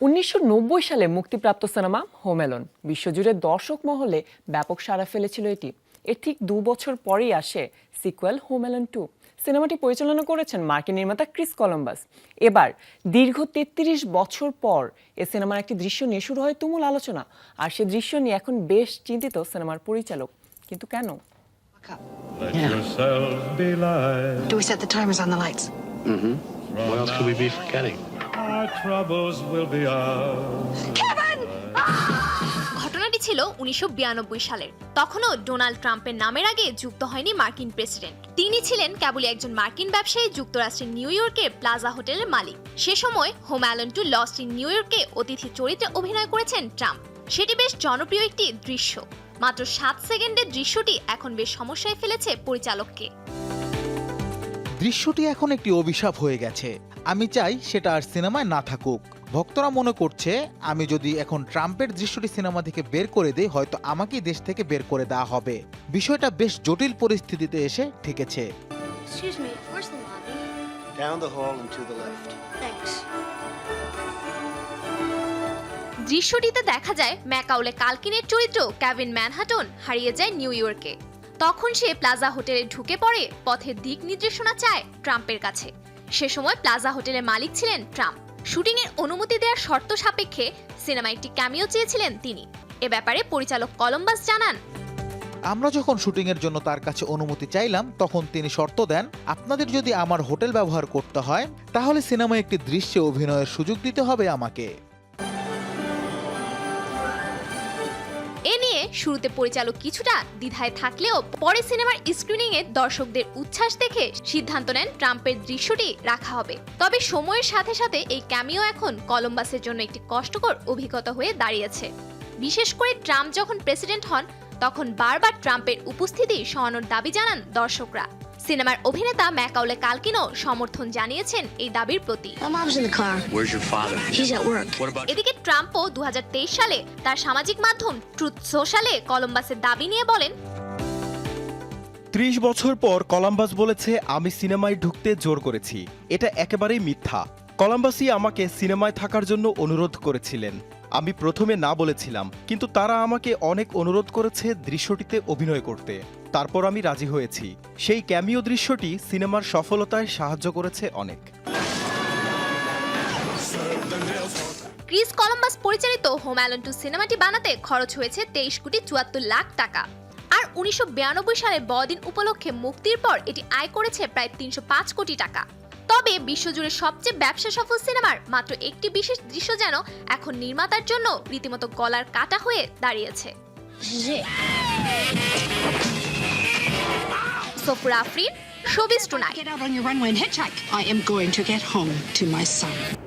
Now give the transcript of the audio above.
উনিশশো নব্বই সালে মুক্তিপ্রাপ্ত সিনেমা হোমেলন বিশ্বজুড়ে দর্শক মহলে ব্যাপক সাড়া ফেলেছিল এটি এর ঠিক দু বছর পরেই আসে সিকুয়েল হোমেলন টু সিনেমাটি পরিচালনা করেছেন মার্কিন নির্মাতা ক্রিস কলম্বাস এবার দীর্ঘ তেত্রিশ বছর পর এ সিনেমার একটি দৃশ্য নিয়ে শুরু হয় তুমুল আলোচনা আর সে দৃশ্য নিয়ে এখন বেশ চিন্তিত সিনেমার পরিচালক কিন্তু কেন Let yourself be light. Do we set the timers on the lights? Mm-hmm. What else could we be forgetting? Ours. ঘটনাটি ছিল উনিশশো বিরানব্বই সালের। তখনও ডোনাল্ড ট্রাম্পের নামের আগে যুক্ত হয়নি মার্কিন প্রেসিডেন্ট। তিনি ছিলেন কেবলই একজন মার্কিন ব্যবসায়ী যুক্তরাষ্ট্রের নিউ ইয়র্কের প্লাজা হোটেলের মালিক। সে সময় Home Alone two Lost in new ইয়র্কে অতিথি চরিত্রে অভিনয় করেছেন ট্রাম্প। সেটি বেশ জনপ্রিয় একটি দৃশ্য। মাত্র সাত সেকেন্ডের দৃশ্যটি এখন বেশ সমস্যায় ফেলেছে পরিচালককে। দৃশ্যটি এখন একটি অভিশাপ হয়ে গেছে আমি চাই সেটা আর সিনেমায় না থাকুক ভক্তরা মনে করছে আমি যদি এখন ট্রাম্পের দৃশ্যটি সিনেমা থেকে বের করে দেই হয়তো আমাকেই দেশ থেকে বের করে দেওয়া হবে বিষয়টা বেশ জটিল পরিস্থিতিতে এসে ঠেকেছে Excuse me, where's the lobby? Down the hall and to the left. Thanks. দৃশ্যটিতে দেখা যায় ম্যাকাউলে কালকিনের চরিত্র ক্যাভিন ম্যানহাটন হারিয়ে যায় নিউ ইয়র্কে তখন সে প্লাজা হোটেলে ঢুকে পড়ে পথের দিক নির্দেশনা চায় ট্রাম্পের কাছে। সে সময় প্লাজা হোটেলের মালিক ছিলেন ট্রাম্প। শুটিংয়ের অনুমতি দেওয়ার শর্ত সাপেক্ষে সিনেমায় একটি ক্যামিও চেয়েছিলেন তিনি। এ ব্যাপারে পরিচালক কলম্বাস জানান, আমরা যখন শুটিংয়ের জন্য তার কাছে অনুমতি চাইলাম, তখন তিনি শর্ত দেন, আপনাদের যদি আমার হোটেল ব্যবহার করতে হয়, তাহলে সিনেমায় একটি দৃশ্যে অভিনয়ের সুযোগ দিতে হবে আমাকে। এ নিয়ে শুরুতে পরিচালক কিছুটা দ্বিধায় থাকলেও পরে সিনেমার স্ক্রিনিং এ দর্শকদের উচ্ছ্বাস দেখে সিদ্ধান্ত নেন ট্রাম্পের দৃশ্যটি রাখা হবে। তবে সময়ের সাথে সাথে এই ক্যামিও এখন কলম্বাসের জন্য একটি কষ্টকর অভিজ্ঞতা হয়ে দাঁড়িয়েছে। বিশেষ করে ট্রাম্প যখন প্রেসিডেন্ট হন, তখন বারবার ট্রাম্পের উপস্থিতি সরানোর দাবি জানান দর্শকরা। সিনেমার অভিনেতা ম্যাকাউলে কালকিনও সমর্থন জানিয়েছেন এই দাবির প্রতি। এদিকে ট্রাম্পও দু সালে তার সামাজিক মাধ্যম ট্রুথ সোশ্যালে কলম্বাসের দাবি নিয়ে বলেন ত্রিশ বছর পর কলাম্বাস বলেছে আমি সিনেমায় ঢুকতে জোর করেছি। এটা একেবারেই মিথ্যা। কলাম্বাসই আমাকে সিনেমায় থাকার জন্য অনুরোধ করেছিলেন। আমি প্রথমে না বলেছিলাম, কিন্তু তারা আমাকে অনেক অনুরোধ করেছে দৃশ্যটিতে অভিনয় করতে। তারপর আমি রাজি হয়েছি। সেই ক্যামিও দৃশ্যটি সিনেমার সফলতায় সাহায্য করেছে অনেক। ক্রিস কলম্বাস পরিচালিত হোম অ্যালন টু সিনেমাটি বানাতে খরচ হয়েছে তেইশ কোটি চুয়াত্তর লাখ টাকা। আর উনিশশো বিরানব্বই সালে বদিন উপলক্ষে মুক্তির পর এটি আয় করেছে প্রায় তিনশো পাঁচ কোটি টাকা। তবে বিশ্বজুড়ে সবচেয়ে ব্যবসা সফল সিনেমার মাত্র একটি বিশেষ দৃশ্য যেন এখন নির্মাতার জন্য রীতিমতো গলার কাটা হয়ে দাঁড়িয়েছে Safur Afrin showbiz tonight Get out on your runway and hitchhike. I am going to get home to my son.